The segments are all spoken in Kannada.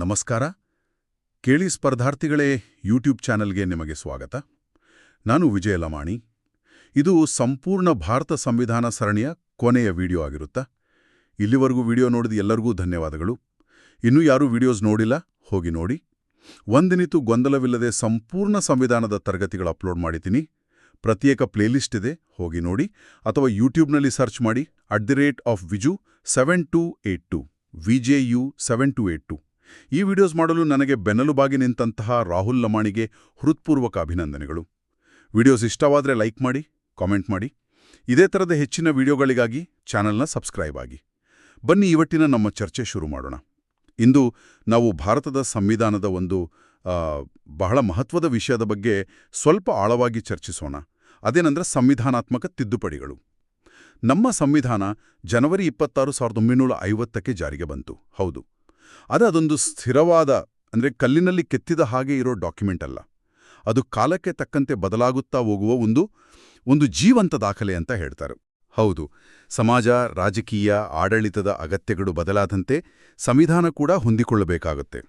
ನಮಸ್ಕಾರ. ಕೇಳಿ ಸ್ಪರ್ಧಾರ್ಥಿಗಳೇ ಯೂಟ್ಯೂಬ್ ಚಾನೆಲ್ಗೆ ನಿಮಗೆ ಸ್ವಾಗತ. ನಾನು ವಿಜಯ ಲಮಾಣಿ. ಇದು ಸಂಪೂರ್ಣ ಭಾರತ ಸಂವಿಧಾನ ಸರಣಿಯ ಕೊನೆಯ ವಿಡಿಯೋ ಆಗಿರುತ್ತಾ? ಇಲ್ಲಿವರೆಗೂ ವಿಡಿಯೋ ನೋಡಿದ ಎಲ್ಲರಿಗೂ ಧನ್ಯವಾದಗಳು. ಇನ್ನೂ ಯಾರೂ ವಿಡಿಯೋಸ್ ನೋಡಿಲ್ಲ, ಹೋಗಿ ನೋಡಿ. ಒಂದಿನಿತು ಗೊಂದಲವಿಲ್ಲದೆ ಸಂಪೂರ್ಣ ಸಂವಿಧಾನದ ತರಗತಿಗಳು ಅಪ್ಲೋಡ್ ಮಾಡಿದ್ದೀನಿ. ಪ್ರತ್ಯೇಕ ಪ್ಲೇಲಿಸ್ಟ್ ಇದೆ, ಹೋಗಿ ನೋಡಿ. ಅಥವಾ ಯೂಟ್ಯೂಬ್ನಲ್ಲಿ ಸರ್ಚ್ ಮಾಡಿ, at the rate of V J U seven two eight two, V J U seven two eight two. ಈ ವಿಡಿಯೋಸ್ ಮಾಡಲು ನನಗೆ ಬೆನ್ನೆಲುಬಾಗಿ ನಿಂತಹ ರಾಹುಲ್ ಲಮಾಣಿಗೆ ಹೃತ್ಪೂರ್ವಕ ಅಭಿನಂದನೆಗಳು. ವಿಡಿಯೋಸ್ ಇಷ್ಟವಾದರೆ ಲೈಕ್ ಮಾಡಿ, ಕಾಮೆಂಟ್ ಮಾಡಿ. ಇದೇ ಥರದ ಹೆಚ್ಚಿನ ವಿಡಿಯೋಗಳಿಗಾಗಿ ಚಾನಲ್ನ ಸಬ್ಸ್ಕ್ರೈಬ್ ಆಗಿ. ಬನ್ನಿ ಇವತ್ತಿನ ನಮ್ಮ ಚರ್ಚೆ ಶುರು ಮಾಡೋಣ. ಇಂದು ನಾವು ಭಾರತದ ಸಂವಿಧಾನದ ಒಂದು ಬಹಳ ಮಹತ್ವದ ವಿಷಯದ ಬಗ್ಗೆ ಸ್ವಲ್ಪ ಆಳವಾಗಿ ಚರ್ಚಿಸೋಣ. ಅದೇನೆಂದರೆ ಸಂವಿಧಾನಾತ್ಮಕ ತಿದ್ದುಪಡಿಗಳು. ನಮ್ಮ ಸಂವಿಧಾನ ಜನವರಿ ಇಪ್ಪತ್ತಾರು ಸಾವಿರದ ಒಂಬೈನೂರ ಐವತ್ತಕ್ಕೆ ಜಾರಿಗೆ ಬಂತು. ಹೌದು. ಅದು ಅದೊಂದು ಸ್ಥಿರವಾದ, ಅಂದರೆ ಕಲ್ಲಿನಲ್ಲಿ ಕೆತ್ತಿದ ಹಾಗೆ ಇರೋ ಡಾಕ್ಯುಮೆಂಟ್ ಅಲ್ಲ. ಅದು ಕಾಲಕ್ಕೆ ತಕ್ಕಂತೆ ಬದಲಾಗುತ್ತಾ ಹೋಗುವ ಒಂದು ಒಂದು ಜೀವಂತ ದಾಖಲೆ ಅಂತ ಹೇಳ್ತಾರೆ. ಹೌದು, ಸಮಾಜ, ರಾಜಕೀಯ, ಆಡಳಿತದ ಅಗತ್ಯಗಳು ಬದಲಾದಂತೆ ಸಂವಿಧಾನ ಕೂಡ ಹೊಂದಿಕೊಳ್ಳಬೇಕಾಗುತ್ತೆ.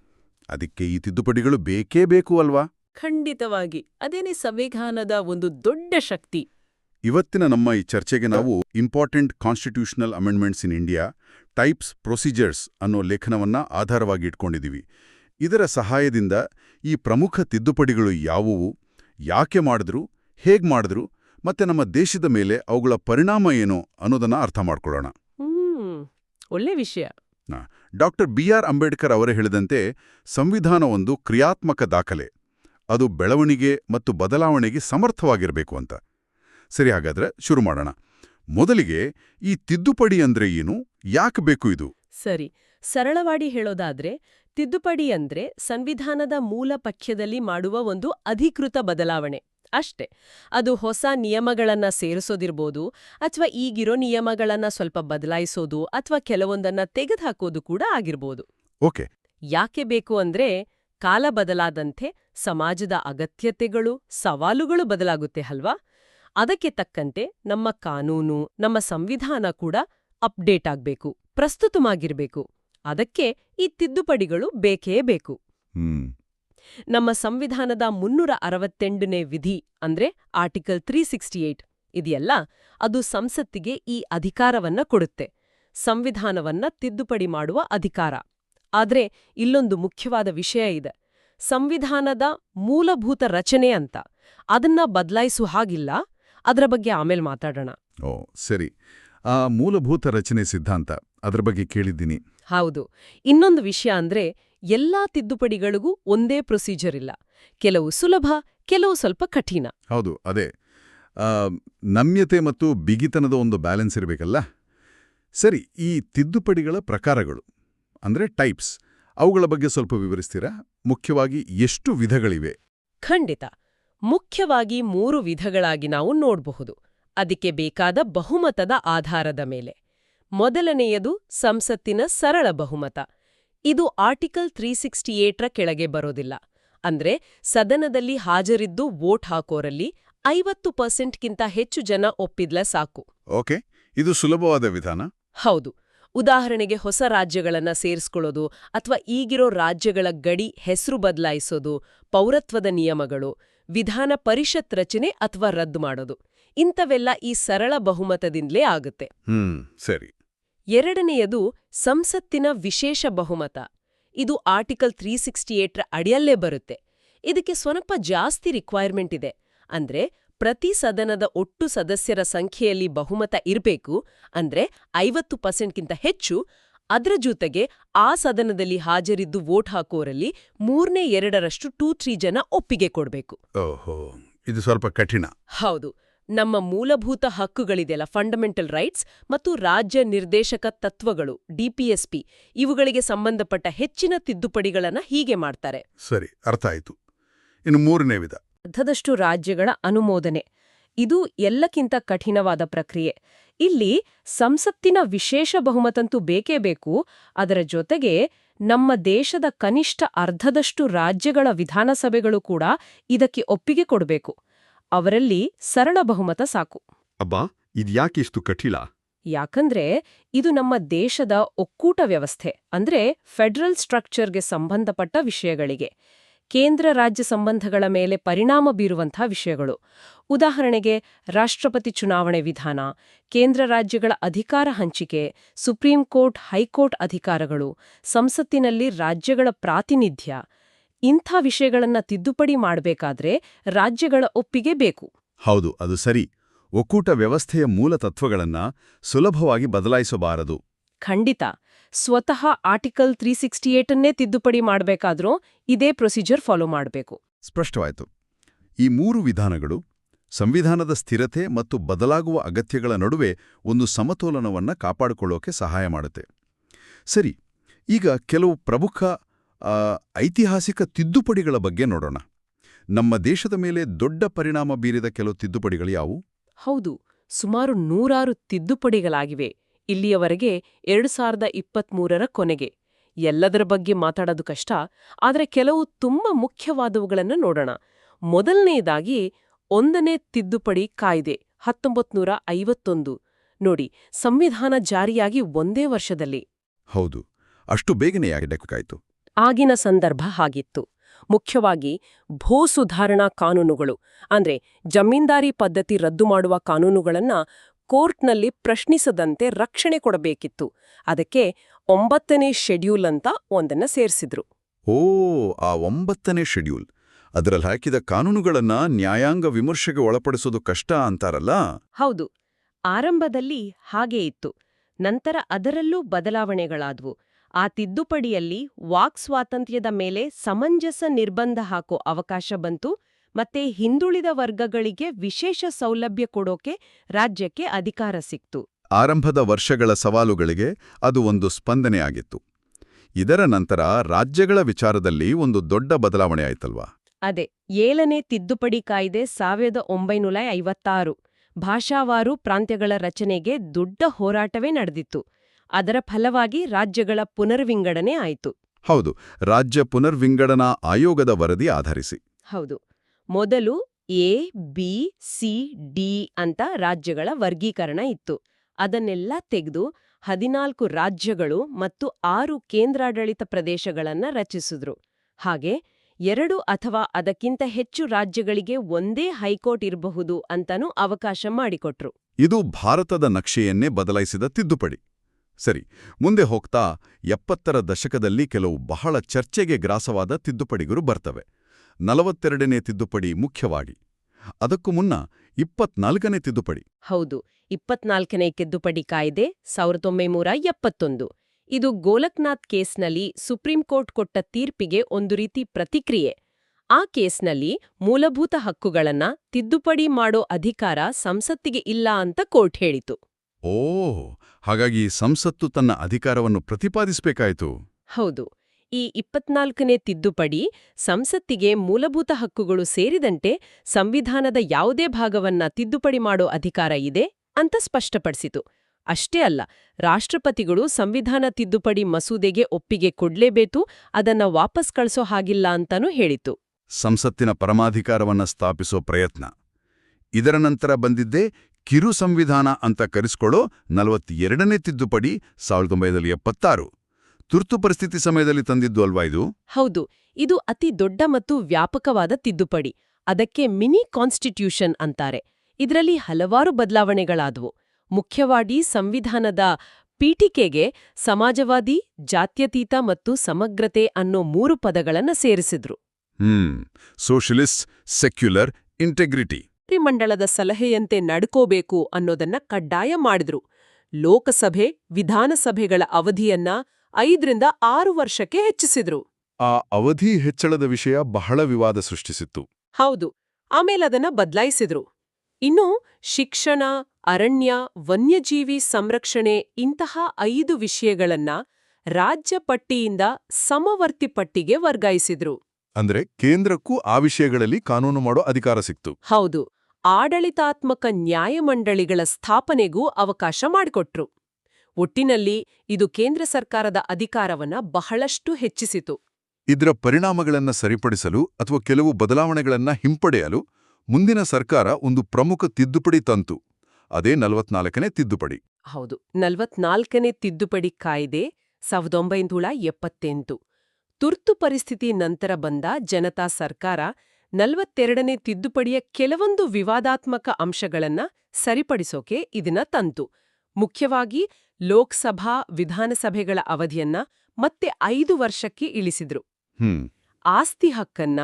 ಅದಕ್ಕೆ ಈ ತಿದ್ದುಪಡಿಗಳು ಬೇಕೇ ಬೇಕು ಅಲ್ವಾ? ಖಂಡಿತವಾಗಿ. ಅದೇನೇ ಸಂವಿಧಾನದ ಒಂದು ದೊಡ್ಡ ಶಕ್ತಿ. ಇವತ್ತಿನ ನಮ್ಮ ಈ ಚರ್ಚೆಗೆ ನಾವು important constitutional amendments in India types procedures ಅನ್ನೋ ಲೇಖನವನ್ನ ಆಧಾರವಾಗಿ ಇಟ್ಕೊಂಡಿದ್ದೀವಿ ಇದರ ಸಹಾಯದಿಂದ ಈ ಪ್ರಮುಖ ತಿದ್ದುಪಡಿಗಳು ಯಾವುವು ಯಾಕೆ ಮಾಡಿದ್ರು ಹೇಗೆ ಮಾಡಿದ್ರು ಮತ್ತೆ ನಮ್ಮ ದೇಶದ ಮೇಲೆ ಅವುಗಳ ಪರಿಣಾಮ ಏನು ಅನ್ನೋದನ್ನ ಅರ್ಥ ಮಾಡ್ಕೊಳ್ಳೋಣ. ಒಳ್ಳೆ ವಿಷಯ. ಡಾಕ್ಟರ್ ಬಿ ಆರ್ ಅಂಬೇಡ್ಕರ್ ಅವರೇ ಹೇಳಿದಂತೆ ಸಂವಿಧಾನ ಒಂದು ಕ್ರಿಯಾತ್ಮಕ ದಾಖಲೆ. ಅದು ಬೆಳವಣಿಗೆ ಮತ್ತು ಬದಲಾವಣೆಗೆ ಸಮರ್ಥವಾಗಿರಬೇಕು ಅಂತ. ಸರಿ ಹಾಗಾದ್ರೆ ಶುರು ಮಾಡೋಣ. ಮೊದಲಿಗೆ ಈ ತಿದ್ದುಪಡಿ ಅಂದ್ರೆ ಏನು? ಯಾಕೆ ಬೇಕು ಇದು? ಸರಿ ಸರಳವಾಗಿ ಹೇಳೋದಾದ್ರೆ ತಿದ್ದುಪಡಿ ಅಂದ್ರೆ ಸಂವಿಧಾನದ ಮೂಲ ಪಠ್ಯದಲ್ಲಿ ಮಾಡುವ ಒಂದು ಅಧಿಕೃತ ಬದಲಾವಣೆ. ಅಷ್ಟೇ ಅದು ಹೊಸ ನಿಯಮಗಳನ್ನ ಸೇರಿಸೋದಿರ್ಬೋದು ಅಥವಾ ಈಗಿರೋ ನಿಯಮಗಳನ್ನ ಸ್ವಲ್ಪ ಬದಲಾಯಿಸೋದು ಅಥವಾ ಕೆಲವೊಂದನ್ನ ತೆಗೆದುಹಾಕೋದು ಕೂಡ ಆಗಿರ್ಬೋದು. ಓಕೆ. ಯಾಕೆ ಬೇಕು ಅಂದ್ರೆ ಕಾಲ ಬದಲಾದಂತೆ ಸಮಾಜದ ಅಗತ್ಯತೆಗಳು ಸವಾಲುಗಳು ಬದಲಾಗುತ್ತೆ ಅಲ್ವಾ? ಅದಕ್ಕೆ ತಕ್ಕಂತೆ ನಮ್ಮ ಕಾನೂನು ನಮ್ಮ ಸಂವಿಧಾನ ಕೂಡ ಅಪ್ಡೇಟ್ ಆಗ್ಬೇಕು ಪ್ರಸ್ತುತವಾಗಿರ್ಬೇಕು. ಅದಕ್ಕೆ ಈ ತಿದ್ದುಪಡಿಗಳು ಬೇಕೇ ಬೇಕು. ನಮ್ಮ ಸಂವಿಧಾನದ ಮುನ್ನೂರ ಅರವತ್ತೆಂಟನೇ ವಿಧಿ ಅಂದ್ರೆ ಆರ್ಟಿಕಲ್ ತ್ರೀ ಸಿಕ್ಸ್ಟಿ ಏಟ್ ಇದೆಯಲ್ಲ ಅದು ಸಂಸತ್ತಿಗೆ ಈ ಅಧಿಕಾರವನ್ನ ಕೊಡುತ್ತೆ. ಸಂವಿಧಾನವನ್ನ ತಿದ್ದುಪಡಿ ಮಾಡುವ ಅಧಿಕಾರ. ಆದ್ರೆ ಇಲ್ಲೊಂದು ಮುಖ್ಯವಾದ ವಿಷಯ ಇದೆ. ಸಂವಿಧಾನದ ಮೂಲಭೂತ ರಚನೆ ಅಂತ. ಅದನ್ನ ಬದಲಾಯಿಸುವ ಹಾಗಿಲ್ಲ. ಅದರ ಬಗ್ಗೆ ಆಮೇಲೆ ಮಾತಾಡೋಣ. ಓ ಸರಿ. ಆ ಮೂಲಭೂತ ರಚನೆ ಸಿದ್ಧಾಂತ ಅದರ ಬಗ್ಗೆ ಕೇಳಿದ್ದೀನಿ. ಹೌದು. ಇನ್ನೊಂದು ವಿಷಯ ಅಂದ್ರೆ ಎಲ್ಲಾ ತಿದ್ದುಪಡಿಗಳಿಗೂ ಒಂದೇ ಪ್ರೊಸೀಜರ್ ಇಲ್ಲ. ಕೆಲವು ಸುಲಭ ಕೆಲವು ಸ್ವಲ್ಪ ಕಠಿಣ. ಹೌದು ಅದೇ. ನಮ್ಯತೆ ಮತ್ತು ಬಿಗಿತನದ ಒಂದು ಬ್ಯಾಲೆನ್ಸ್ ಇರಬೇಕಲ್ಲ? ಸರಿ ಈ ತಿದ್ದುಪಡಿಗಳ ಪ್ರಕಾರಗಳು ಅಂದ್ರೆ ಟೈಪ್ಸ್ ಅವುಗಳ ಬಗ್ಗೆ ಸ್ವಲ್ಪ ವಿವರಿಸ್ತೀರಾ? ಮುಖ್ಯವಾಗಿ ಎಷ್ಟು ವಿಧಗಳಿವೆ? ಖಂಡಿತ. ಮುಖ್ಯವಾಗಿ ಮೂರು ವಿಧಗಳಾಗಿ ನಾವು ನೋಡಬಹುದು. ಅದಕ್ಕೆ ಬೇಕಾದ ಬಹುಮತದ ಆಧಾರದ ಮೇಲೆ. ಮೊದಲನೆಯದು ಸಂಸತ್ತಿನ ಸರಳ ಬಹುಮತ. ಇದು ಆರ್ಟಿಕಲ್ ತ್ರೀ ಸಿಕ್ಸ್ಟಿ ಏಟ್ರ ಕೆಳಗೆ ಬರೋದಿಲ್ಲ. ಅಂದ್ರೆ ಸದನದಲ್ಲಿ ಹಾಜರಿದ್ದು ವೋಟ್ ಹಾಕೋರಲ್ಲಿ ಐವತ್ತು ಪರ್ಸೆಂಟ್ಗಿಂತ ಹೆಚ್ಚು ಜನ ಒಪ್ಪಿದ್ಲ ಸಾಕು. ಓಕೆ ಇದು ಸುಲಭವಾದ ವಿಧಾನ? ಹೌದು. ಉದಾಹರಣೆಗೆ ಹೊಸ ರಾಜ್ಯಗಳನ್ನ ಸೇರಿಸ್ಕೊಳ್ಳೋದು ಅಥವಾ ಈಗಿರೋ ರಾಜ್ಯಗಳ ಗಡಿ ಹೆಸರು ಬದಲಾಯಿಸೋದು ಪೌರತ್ವದ ನಿಯಮಗಳು ವಿಧಾನ ಪರಿಷತ್ ರಚನೆ ಅಥವಾ ರದ್ದು ಮಾಡೋದು. ಇಂಥವೆಲ್ಲ ಈ ಸರಳ ಬಹುಮತದಿಂದಲೇ ಆಗುತ್ತೆ. ಸರಿ. ಎರಡನೆಯದು ಸಂಸತ್ತಿನ ವಿಶೇಷ ಬಹುಮತ. ಇದು ಆರ್ಟಿಕಲ್ ತ್ರೀ ಸಿಕ್ಸ್ಟಿ ಏಟ್ರ ಅಡಿಯಲ್ಲೇ ಬರುತ್ತೆ. ಇದಕ್ಕೆ ಸ್ವಲ್ಪ ಜಾಸ್ತಿ ರಿಕ್ವೈರ್ಮೆಂಟ್ ಇದೆ. ಅಂದ್ರೆ ಪ್ರತಿ ಸದನದ ಒಟ್ಟು ಸದಸ್ಯರ ಸಂಖ್ಯೆಯಲ್ಲಿ ಬಹುಮತ ಇರಬೇಕು. ಅಂದ್ರೆ ಐವತ್ತು ಪರ್ಸೆಂಟ್ಗಿಂತ ಹೆಚ್ಚು ಅದರ ಜೊತೆಗೆ ಆ ಸದನದಲ್ಲಿ ಹಾಜರಿದ್ದು ವೋಟ್ ಹಾಕೋರಲ್ಲಿ ಮೂರನೇ ಎರಡರಷ್ಟು ಟೂ ತ್ರೀ ಜನ ಒಪ್ಪಿಗೆ ಕೊಡಬೇಕು. ಓಹೋ ಇದು ಸ್ವಲ್ಪ ಕಠಿಣ. ಹೌದು ನಮ್ಮ ಮೂಲಭೂತ ಹಕ್ಕುಗಳಿದೆಯಲ್ಲ ಫಂಡಮೆಂಟಲ್ ರೈಟ್ಸ್ ಮತ್ತು ರಾಜ್ಯ ನಿರ್ದೇಶಕ ತತ್ವಗಳು ಡಿಪಿಎಸ್ಪಿ ಇವುಗಳಿಗೆ ಸಂಬಂಧಪಟ್ಟ ಹೆಚ್ಚಿನ ತಿದ್ದುಪಡಿಗಳನ್ನ ಹೀಗೆ ಮಾಡ್ತಾರೆ. ಸರಿ ಅರ್ಥ ಆಯಿತು. ಇನ್ನು ಮೂರನೇ ವಿಧ. ಅರ್ಧದಷ್ಟು ರಾಜ್ಯಗಳ ಅನುಮೋದನೆ. ಇದು ಎಲ್ಲಕ್ಕಿಂತ ಕಠಿಣವಾದ ಪ್ರಕ್ರಿಯೆ. ಇಲ್ಲಿ ಸಂಸತ್ತಿನ ವಿಶೇಷ ಬಹುಮತಂತೂ ಬೇಕೇ ಬೇಕು. ಅದರ ಜೊತೆಗೆ ನಮ್ಮ ದೇಶದ ಕನಿಷ್ಠ ಅರ್ಧದಷ್ಟು ರಾಜ್ಯಗಳ ವಿಧಾನಸಭೆಗಳು ಕೂಡ ಇದಕ್ಕೆ ಒಪ್ಪಿಗೆ ಕೊಡಬೇಕು. ಅವರಲ್ಲಿ ಸರಳ ಬಹುಮತ ಸಾಕು. ಅಬ್ಬಾ ಇದ್ಯಾಕಿಷ್ಟು ಕಠಿಣ? ಯಾಕಂದ್ರೆ ಇದು ನಮ್ಮ ದೇಶದ ಒಕ್ಕೂಟ ವ್ಯವಸ್ಥೆ ಅಂದ್ರೆ ಫೆಡರಲ್ ಸ್ಟ್ರಕ್ಚರ್ಗೆ ಸಂಬಂಧಪಟ್ಟ ವಿಷಯಗಳಿಗೆ. ಕೇಂದ್ರ ರಾಜ್ಯ ಸಂಬಂಧಗಳ ಮೇಲೆ ಪರಿಣಾಮ ಬೀರುವಂತಹ ವಿಷಯಗಳು. ಉದಾಹರಣೆಗೆ ರಾಷ್ಟ್ರಪತಿ ಚುನಾವಣೆ ವಿಧಾನ ಕೇಂದ್ರ ರಾಜ್ಯಗಳ ಅಧಿಕಾರ ಹಂಚಿಕೆ ಸುಪ್ರೀಂ ಕೋರ್ಟ್ ಹೈಕೋರ್ಟ್ ಅಧಿಕಾರಗಳು ಸಂಸತ್ತಿನಲ್ಲಿ ರಾಜ್ಯಗಳ ಪ್ರಾತಿನಿಧ್ಯ ಇಂಥ ವಿಷಯಗಳನ್ನ ತಿದ್ದುಪಡಿ ಮಾಡಬೇಕಾದ್ರೆ ರಾಜ್ಯಗಳ ಒಪ್ಪಿಗೆ ಬೇಕು. ಹೌದು ಅದು ಸರಿ. ಒಕ್ಕೂಟ ವ್ಯವಸ್ಥೆಯ ಮೂಲ ತತ್ವಗಳನ್ನ ಸುಲಭವಾಗಿ ಬದಲಾಯಿಸಬಾರದು. ಖಂಡಿತ. ಸ್ವತಃ ಆರ್ಟಿಕಲ್ ತ್ರೀ ಸಿಕ್ಸ್ಟಿ ಏಟನ್ನೇ ತಿದ್ದುಪಡಿ ಮಾಡಬೇಕಾದ್ರೂ ಇದೇ ಪ್ರೊಸೀಜರ್ ಫಾಲೋ ಮಾಡಬೇಕು. ಸ್ಪಷ್ಟವಾಯಿತು. ಈ ಮೂರು ವಿಧಾನಗಳು ಸಂವಿಧಾನದ ಸ್ಥಿರತೆ ಮತ್ತು ಬದಲಾಗುವ ಅಗತ್ಯಗಳ ನಡುವೆ ಒಂದು ಸಮತೋಲನವನ್ನು ಕಾಪಾಡಿಕೊಳ್ಳೋಕೆ ಸಹಾಯ ಮಾಡುತ್ತೆ. ಸರಿ ಈಗ ಕೆಲವು ಪ್ರಮುಖ ಐತಿಹಾಸಿಕ ತಿದ್ದುಪಡಿಗಳ ಬಗ್ಗೆ ನೋಡೋಣ. ನಮ್ಮ ದೇಶದ ಮೇಲೆ ದೊಡ್ಡ ಪರಿಣಾಮ ಬೀರಿದ ಕೆಲವು ತಿದ್ದುಪಡಿಗಳು ಯಾವುವು? ಹೌದು ಸುಮಾರು ನೂರಾರು ತಿದ್ದುಪಡಿಗಳಾಗಿವೆ. ಇಲ್ಲಿಯವರೆಗೆ ಎರಡು ಸಾವಿರದ ಇಪ್ಪತ್ಮೂರರ ಕೊನೆಗೆ. ಎಲ್ಲದರ ಬಗ್ಗೆ ಮಾತಾಡೋದು ಕಷ್ಟ ಆದರೆ ಕೆಲವು ತುಂಬಾ ಮುಖ್ಯವಾದವುಗಳನ್ನು ನೋಡೋಣ. ಮೊದಲನೆಯದಾಗಿ ಒಂದನೇ ತಿದ್ದುಪಡಿ ಕಾಯ್ದೆ ಹತ್ತೊಂಬತ್ನೂರ ಐವತ್ತೊಂದು. ನೋಡಿ ಸಂವಿಧಾನ ಜಾರಿಯಾಗಿ ಒಂದೇ ವರ್ಷದಲ್ಲಿ. ಹೌದು ಅಷ್ಟು ಬೇಗನೆ ಆಗಬೇಕಾಯಿತು ಆಗಿನ ಸಂದರ್ಭ ಹಾಗಿತ್ತು. ಮುಖ್ಯವಾಗಿ ಭೂ ಸುಧಾರಣಾ ಕಾನೂನುಗಳು ಅಂದ್ರೆ ಜಮೀನ್ದಾರಿ ಪದ್ಧತಿ ರದ್ದು ಮಾಡುವ ಕಾನೂನುಗಳನ್ನ ಕೋರ್ಟ್ನಲ್ಲಿ ಪ್ರಶ್ನಿಸದಂತೆ ರಕ್ಷಣೆ ಕೊಡಬೇಕಿತ್ತು. ಅದಕ್ಕೆ ಒಂಬತ್ತನೇ ಶೆಡ್ಯೂಲ್ ಅಂತ ಒಂದನ್ನ ಸೇರಿಸಿದ್ರು. ಓ ಆ ಒಂಬತ್ತನೇ ಶೆಡ್ಯೂಲ್. ಅದರಲ್ಲಿ ಹಾಕಿದ ಕಾನೂನುಗಳನ್ನ ನ್ಯಾಯಾಂಗ ವಿಮರ್ಶೆಗೆ ಒಳಪಡಿಸೋದು ಕಷ್ಟ ಅಂತಾರಲ್ಲ? ಹೌದು. ಆರಂಭದಲ್ಲಿ ಹಾಗೇ ಇತ್ತು. ನಂತರ ಅದರಲ್ಲೂ ಬದಲಾವಣೆಗಳಾದ್ವು. ಆ ತಿದ್ದುಪಡಿಯಲ್ಲಿ ವಾಕ್ ಸ್ವಾತಂತ್ರ್ಯದ ಮೇಲೆ ಸಮಂಜಸ ನಿರ್ಬಂಧ ಹಾಕೋ ಅವಕಾಶ ಬಂತು. ಮತ್ತೆ ಹಿಂದುಳಿದ ವರ್ಗಗಳಿಗೆ ವಿಶೇಷ ಸೌಲಭ್ಯ ಕೊಡೋಕೆ ರಾಜ್ಯಕ್ಕೆ ಅಧಿಕಾರ ಸಿಕ್ತು. ಆರಂಭದ ವರ್ಷಗಳ ಸವಾಲುಗಳಿಗೆ ಅದು ಒಂದು ಸ್ಪಂದನೆಯಾಗಿತ್ತು. ಇದರ ನಂತರ ರಾಜ್ಯಗಳ ವಿಚಾರದಲ್ಲಿ ಒಂದು ದೊಡ್ಡ ಬದಲಾವಣೆ ಆಯ್ತಲ್ವಾ? ಅದೇ ಏಳನೇ ತಿದ್ದುಪಡಿ ಕಾಯ್ದೆ ಸಾವಿರದ ಒಂಬೈನೂರ ಐವತ್ತಾರು ಭಾಷಾವಾರು ಪ್ರಾಂತ್ಯಗಳ ರಚನೆಗೆ ದೊಡ್ಡ ಹೋರಾಟವೇ ನಡೆದಿತ್ತು. ಅದರ ಫಲವಾಗಿ ರಾಜ್ಯಗಳ ಪುನರ್ವಿಂಗಡಣೆ ಆಯಿತು. ಹೌದು ರಾಜ್ಯ ಪುನರ್ವಿಂಗಡನಾ ಆಯೋಗದ ವರದಿ ಆಧರಿಸಿ. ಹೌದು. ಮೊದಲು ಎ, ಬಿ, ಸಿ, ಡಿ ಅಂತ ರಾಜ್ಯಗಳ ವರ್ಗೀಕರಣ ಇತ್ತು. ಅದನ್ನೆಲ್ಲ ತೆಗೆದು ಹದಿನಾಲ್ಕು ರಾಜ್ಯಗಳು ಮತ್ತು ಆರು ಕೇಂದ್ರಾಡಳಿತ ಪ್ರದೇಶಗಳನ್ನ ರಚಿಸಿದ್ರು. ಹಾಗೆ ಎರಡು ಅಥವಾ ಅದಕ್ಕಿಂತ ಹೆಚ್ಚು ರಾಜ್ಯಗಳಿಗೆ ಒಂದೇ ಹೈಕೋರ್ಟ್ ಇರಬಹುದು ಅಂತನೂ ಅವಕಾಶ ಮಾಡಿಕೊಟ್ರು. ಇದು ಭಾರತದ ನಕ್ಷೆಯನ್ನೇ ಬದಲಾಯಿಸಿದ ತಿದ್ದುಪಡಿ. ಸರಿ, ಮುಂದೆ ಹೋಗ್ತಾ ಎಪ್ಪತ್ತರ ದಶಕದಲ್ಲಿ ಕೆಲವು ಬಹಳ ಚರ್ಚೆಗೆ ಗ್ರಾಸವಾದ ತಿದ್ದುಪಡಿಗಳು ಬರ್ತವೆ. ನಲವತ್ತೆರಡನೇ ತಿದ್ದುಪಡಿ ಮುಖ್ಯವಾಗಿ. ಅದಕ್ಕೂ ಮುನ್ನ ಇಪ್ಪತ್ನಾಲ್ಕನೇ ತಿದ್ದುಪಡಿ. ಹೌದು ಇಪ್ಪತ್ನಾಲ್ಕನೇ ತಿದ್ದುಪಡಿ ಕಾಯ್ದೆ ಸಾವಿರದ ಒಂಬೈನೂರ ಎಪ್ಪತ್ತೊಂದು. ಇದು ಗೋಲಕ್ನಾಥ್ ಕೇಸ್ನಲ್ಲಿ ಸುಪ್ರೀಂ ಕೋರ್ಟ್ ಕೊಟ್ಟ ತೀರ್ಪಿಗೆ ಒಂದು ರೀತಿ ಪ್ರತಿಕ್ರಿಯೆ. ಆ ಕೇಸ್ನಲ್ಲಿ ಮೂಲಭೂತ ಹಕ್ಕುಗಳನ್ನ ತಿದ್ದುಪಡಿ ಮಾಡೋ ಅಧಿಕಾರ ಸಂಸತ್ತಿಗೆ ಇಲ್ಲ ಅಂತ ಕೋರ್ಟ್ ಹೇಳಿತು. ಓ ಹಾಗಾಗಿ ಸಂಸತ್ತು ತನ್ನ ಅಧಿಕಾರವನ್ನು ಪ್ರತಿಪಾದಿಸಬೇಕಾಯಿತು. ಹೌದು ಈ ಇಪ್ಪತ್ನಾಲ್ಕನೇ ತಿದ್ದುಪಡಿ ಸಂಸತ್ತಿಗೆ ಮೂಲಭೂತ ಹಕ್ಕುಗಳು ಸೇರಿದಂತೆ ಸಂವಿಧಾನದ ಯಾವುದೇ ಭಾಗವನ್ನ ತಿದ್ದುಪಡಿ ಮಾಡೋ ಅಧಿಕಾರ ಇದೆ ಅಂತ ಸ್ಪಷ್ಟಪಡಿಸಿತು. ಅಷ್ಟೇ ಅಲ್ಲ, ರಾಷ್ಟ್ರಪತಿಗಳು ಸಂವಿಧಾನ ತಿದ್ದುಪಡಿ ಮಸೂದೆಗೆ ಒಪ್ಪಿಗೆ ಕೊಡ್ಲೇಬೇಕು, ಅದನ್ನ ವಾಪಸ್ ಕಳಿಸೋ ಹಾಗಿಲ್ಲ ಅಂತಾನೂ ಹೇಳಿತು ಸಂಸತ್ತಿನ ಪರಮಾಧಿಕಾರವನ್ನ ಸ್ಥಾಪಿಸೋ ಪ್ರಯತ್ನ. ಇದರ ನಂತರ ಬಂದಿದ್ದೇ ಕಿರು ಸಂವಿಧಾನ ಅಂತ ಕರೆಸ್ಕೊಳ್ಳೋ ನಲವತ್ತೆರಡನೇ ತಿದ್ದುಪಡಿ ಸಾವಿರದ ಒಂಬೈನೂರ ಎಪ್ಪತ್ತಾರು. ತುರ್ತು ಪರಿಸ್ಥಿತಿ ಸಮಯದಲ್ಲಿ ತಂದಿದ್ದು ಅಲ್ವಾ ಇದು? ಹೌದು. ಇದು ಅತಿ ದೊಡ್ಡ ಮತ್ತು ವ್ಯಾಪಕವಾದ ತಿದ್ದುಪಡಿ. ಅದಕ್ಕೆ ಮಿನಿ ಕಾನ್ಸ್ಟಿಟ್ಯೂಷನ್ ಅಂತಾರೆ. ಇದರಲ್ಲಿ ಹಲವಾರು ಬದಲಾವಣೆಗಳಾದವು. ಮುಖ್ಯವಾಗಿ ಸಂವಿಧಾನದ ಪೀಠಿಕೆಗೆ ಸಮಾಜವಾದಿ ಜಾತ್ಯತೀತ ಮತ್ತು ಸಮಗ್ರತೆ ಅನ್ನೋ ಮೂರು ಪದಗಳನ್ನು ಸೇರಿಸಿದ್ರು. ಹ್ಮ್. Socialist secular integrity. ಮಂಡಳದ ಸಲಹೆಯಂತೆ ನಡ್ಕೋಬೇಕು ಅನ್ನೋದನ್ನ ಕಡ್ಡಾಯ ಮಾಡಿದ್ರು. ಲೋಕಸಭೆ ವಿಧಾನಸಭೆಗಳ ಅವಧಿಯನ್ನ ಐದರಿಂದ ಆರು ವರ್ಷಕ್ಕೆ ಹೆಚ್ಚಿಸಿದ್ರು. ಆ ಅವಧಿ ಹೆಚ್ಚಳದ ವಿಷಯ ಬಹಳ ವಿವಾದ ಸೃಷ್ಟಿಸಿತ್ತು. ಹೌದು ಆಮೇಲದನ್ನ ಬದಲಾಯಿಸಿದ್ರು. ಇನ್ನು ಶಿಕ್ಷಣ ಅರಣ್ಯ ವನ್ಯಜೀವಿ ಸಂರಕ್ಷಣೆ ಇಂತಹ ಐದು ವಿಷಯಗಳನ್ನ ರಾಜ್ಯ ಪಟ್ಟಿಯಿಂದ ಸಮವರ್ತಿ ಪಟ್ಟಿಗೆ ವರ್ಗಾಯಿಸಿದ್ರು. ಅಂದ್ರೆ ಕೇಂದ್ರಕ್ಕೂ ಆ ವಿಷಯಗಳಲ್ಲಿ ಕಾನೂನು ಮಾಡೋ ಅಧಿಕಾರ ಸಿಕ್ತು. ಹೌದು ಆಡಳಿತಾತ್ಮಕ ನ್ಯಾಯಮಂಡಳಿಗಳ ಸ್ಥಾಪನೆಗೂ ಅವಕಾಶ ಮಾಡಿಕೊಟ್ರು. ಒಟ್ಟಿನಲ್ಲಿ ಇದು ಕೇಂದ್ರ ಸರ್ಕಾರದ ಅಧಿಕಾರವನ್ನ ಬಹಳಷ್ಟು ಹೆಚ್ಚಿಸಿತು. ಇದರ ಪರಿಣಾಮಗಳನ್ನು ಸರಿಪಡಿಸಲು ಅಥವಾ ಕೆಲವು ಬದಲಾವಣೆಗಳನ್ನು ಹಿಂಪಡೆಯಲು ಮುಂದಿನ ಸರ್ಕಾರ ಒಂದು ಪ್ರಮುಖ ತಿದ್ದುಪಡಿ ತಂತು. ಅದೇ ನಲವತ್ನಾಲ್ಕನೇ ತಿದ್ದುಪಡಿ. ಹೌದು ನಲವತ್ನಾಲ್ಕನೇ ತಿದ್ದುಪಡಿ ಕಾಯ್ದೆ ಸಾವಿರದ ಒಂಬೈನೂರ ಎಪ್ಪತ್ತೆಂಟು. ತುರ್ತು ಪರಿಸ್ಥಿತಿ ನಂತರ ಬಂದ ಜನತಾ ಸರ್ಕಾರ ನಲವತ್ತೆರಡನೇ ತಿದ್ದುಪಡಿಯ ಕೆಲವೊಂದು ವಿವಾದಾತ್ಮಕ ಅಂಶಗಳನ್ನ ಸರಿಪಡಿಸೋಕೆ ಇದನ್ನ ತಂತು. ಮುಖ್ಯವಾಗಿ ಲೋಕಸಭಾ ವಿಧಾನಸಭೆಗಳ ಅವಧಿಯನ್ನ ಮತ್ತೆ ಐದು ವರ್ಷಕ್ಕೆ ಇಳಿಸಿದ್ರು. ಆಸ್ತಿ ಹಕ್ಕನ್ನ